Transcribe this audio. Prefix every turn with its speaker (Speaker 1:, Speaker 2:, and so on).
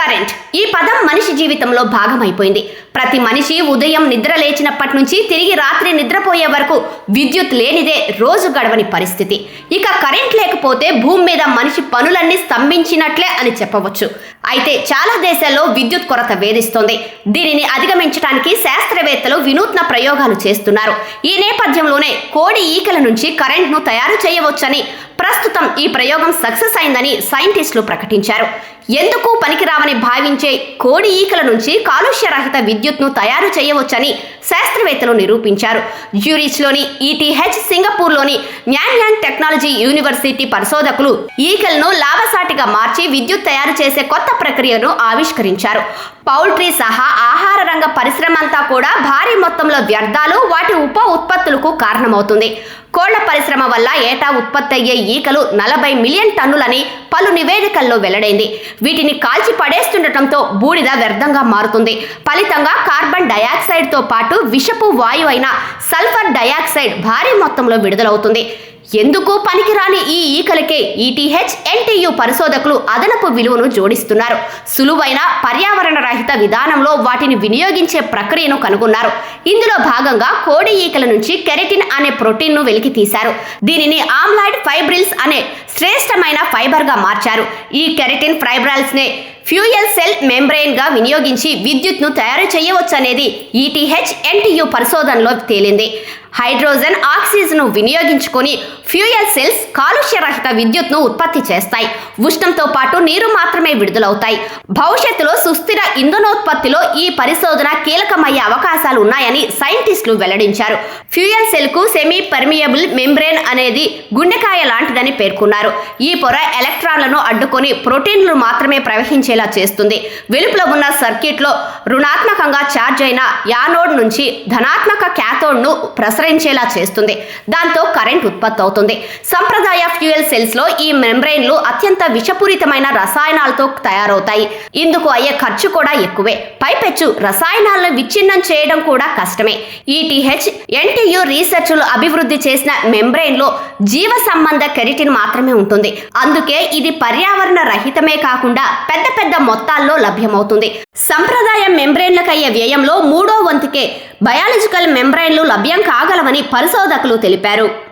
Speaker 1: Current. ఈ పదం మనిషి జీవితంలో భాగమైపోయింది. ప్రతి మనిషి ఉదయం నిద్ర లేచినప్పటి నుంచి తిరిగి రాత్రి నిద్రపోయే వరకు విద్యుత్ లేనిదే రోజు గడవని పరిస్థితి. ఇక కరెంట్ లేకపోతే భూమి మీద మనిషి పనులన్నీ స్తంభించినట్లే అని చెప్పవచ్చు. అయితే చాలా దేశాల్లో విద్యుత్ కొరత వేధిస్తోంది. దీనిని అధిగమించడానికి శాస్త్రవేత్తలు వినూత్న ప్రయోగాలు చేస్తున్నారు. ఈ నేపథ్యంలోనే కోడి ఈకల నుంచి కరెంట్ను తయారు చేయవచ్చని ప్రస్తుతం ఈ ప్రయోగం సక్సెస్ అయిందని సైంటిస్టులు ప్రకటించారు. ఎందుకు పనికిరావని భావించే కోడి ఈకల నుంచి కాలుష్యరహిత విద్యుత్ను తయారు చేయవచ్చని శాస్త్రవేత్తలు నిరూపించారు. జ్యూరిచ్లోని ఈటీహెచ్ సింగపూర్లోని న్యాన్యాంగ్ టెక్నాలజీ యూనివర్సిటీ పరిశోధకులు ఈకలను లాభసాటిగా మార్చి విద్యుత్ తయారు చేసే కొత్త ప్రక్రియను ఆవిష్కరించారు. పౌల్ట్రీ సహా ఆహార రంగ పరిశ్రమ అంతా కూడా భారీ మొత్తంలో వ్యర్థాలు వాటి ఉప ఉత్పత్తులకు కారణమవుతుంది. కోళ్ళ పరిశ్రమ వల్ల ఏటా ఉత్పత్తి అయ్యే ఈకలు నలభై మిలియన్ టన్నులని పలు నివేదికల్లో వెల్లడైంది. వీటిని కాల్చి పడేస్తుండటంతో బూడిద వ్యర్థంగా మారుతుంది. ఫలితంగా కార్బన్ డయాక్సైడ్తో పాటు విషపు వాయువైన సల్ఫర్ డయాక్సైడ్ భారీ మొత్తంలో విడుదలవుతుంది. ఎందుకు పనికిరాని ఈ ఈకలకే ఈటీహెచ్ ఎన్టీయు పరిశోధకులు అదనపు విలువను జోడిస్తున్నారు. సులువైన పర్యావరణ రహిత విధానంలో వాటిని వినియోగించే ప్రక్రియను కనుగొన్నారు. ఇందులో భాగంగా కోడి ఈకల నుంచి కెరటిన్ అనే ప్రోటీన్ను వెలికి తీశారు. దీనిని ఆమ్లాయిడ్ ఫైబ్రిల్స్ అనే శ్రేష్టమైన ఫైబర్గా మార్చారు. ఈ కెరటిన్ ఫైబ్రల్స్ నే ఫ్యూయల్ సెల్ మెంబ్రెయిన్గా వినియోగించి విద్యుత్ను తయారు చేయవచ్చనేది ఈటీహెచ్ ఎన్టీయు పరిశోధనలో తేలింది. హైడ్రోజన్ ఆక్సిజన్ను వినియోగించుకొని ఫ్యూయల్ సెల్స్ కాలుష్యరహిత విద్యుత్ను ఉత్పత్తి చేస్తాయి. ఉష్ణంతో పాటు నీరు మాత్రమే విడుదలవుతాయి. భవిష్యత్తులో సుస్థిర ఇంధనోత్పత్తిలో ఈ పరిశోధన కీలకమయ్యే అవకాశాలు ఉన్నాయని సైంటిస్టులు వెల్లడించారు. ఫ్యూయల్ సెల్కు సెమీ పర్మియబుల్ మెంబ్రేన్ అనేది గుండెకాయ లాంటిదని పేర్కొన్నారు. ఈ పొర ఎలక్ట్రాన్లను అడ్డుకొని ప్రోటీన్లు మాత్రమే ప్రవహించేలా చేస్తుంది. వెలుపల ఉన్న సర్క్యూట్లో రుణాత్మకంగా ఛార్జ్ అయిన యానోడ్ నుంచి ధనాత్మక క్యాథోడ్ను ప్రసరించేలా చేస్తుంది. దాంతో కరెంట్ ఉత్పత్తి అవుతుంది సంప్రదాయ ఫ్యూయల్ సెల్స్లో ఈ మెంబ్రెయిన్లు అత్యంత విషపూరితమైన రసాయనాలతో తయారవుతాయి. ఇందుకు అయ్యే ఖర్చు కూడా ఎక్కువే. పైపెచ్చు రసాయనాలను విచ్ఛిన్నం చేయడం కూడా కష్టమే. ఈటీహెచ్ ఎన్టీయు రీసెర్చ్లు అభివృద్ధి చేసిన మెంబ్రెయిన్లో జీవ సంబంధ కెరిటిన్ మాత్రమే ఉంటుంది. అందుకే ఇది పర్యావరణ రహితమే కాకుండా పెద్ద పెద్ద మొత్తాల్లో లభ్యమవుతుంది. సంప్రదాయ మెంబ్రెయిన్లకు అయ్యే వ్యయంలో మూడో వంతుకే బయాలజికల్ మెంబ్రెయిన్లు లభ్యం కాగలవని పరిశోధకులు తెలిపారు.